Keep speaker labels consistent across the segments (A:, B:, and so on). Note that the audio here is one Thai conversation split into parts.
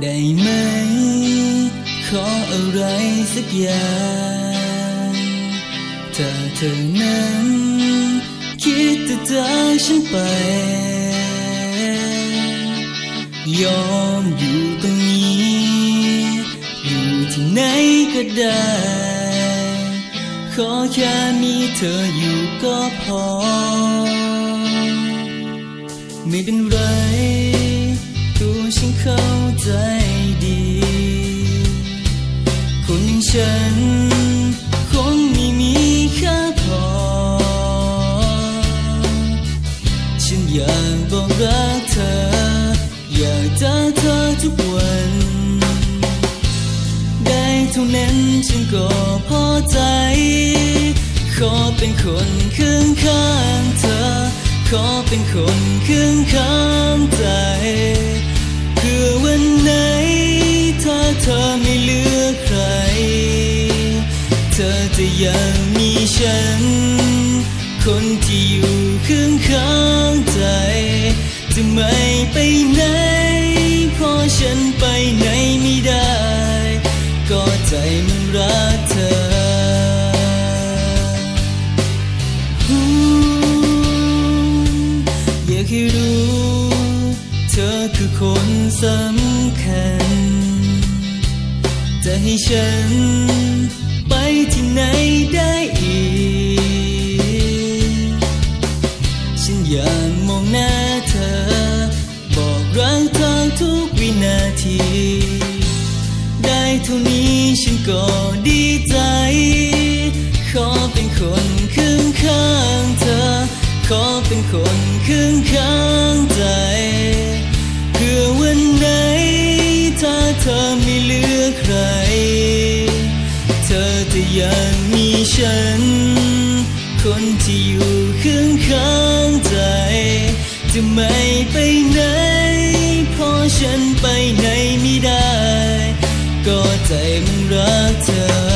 A: ได้ไหม ขออะไรสักอย่างถ้าเธอนั้น คิดจะจากฉันไป ยอมอยู่ตรงนี้ อยู่ที่ไหนก็ได้ ขอแค่มีเธออยู่ก็พอ ไม่เป็นไร ฉันเข้าใจดี คนอย่างฉันคงไม่มีค่าพอ ฉันอยากบอกรักเธอ อยากเจอเธอทุกวัน ได้เท่านั้นฉันก็พอใจ ขอเป็นคนข้างข้างเธอ ขอเป็นคนข้างข้างใจ เพื่อวันไหน ถ้าเธอไม่เลือกใคร เธอจะยังมีฉัน คนที่อยู่ข้างข้างใจ จะไม่ไปไหนเพราะฉันไปไหนไม่ได้ ก็ใจมันรักเคือคนสำคัญ จะให้ฉันไปที่ไหนได้อีก ฉันอยากมองหน้าเธอ บอกรักเธอทุกวินาที ได้เท่านี้ฉันก็ดีใจ ขอเป็นคนข้างข้างเธอ ขอเป็นคนข้างข้างใจ ไหน ถ้าเธอไม่เลือกใคร เธอจะยังมีฉัน คนที่อยู่ข้างข้างใจ จะไม่ไปไหนเพราะฉันไปไหนไม่ได้ ก็ใจมันรักเธอ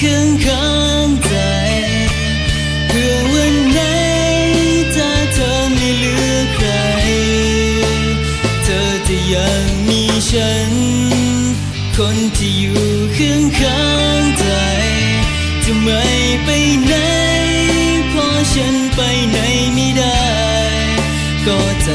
A: ข้างข้างใจเพื่อวันไหนถ้าเธอไม่เหลือใคร เธอจะยังมีฉัน คนที่อยู่ข้างข้างใจ จะไม่ไปไหนเพราะฉันไปไหนไม่ได้ ก็ใจ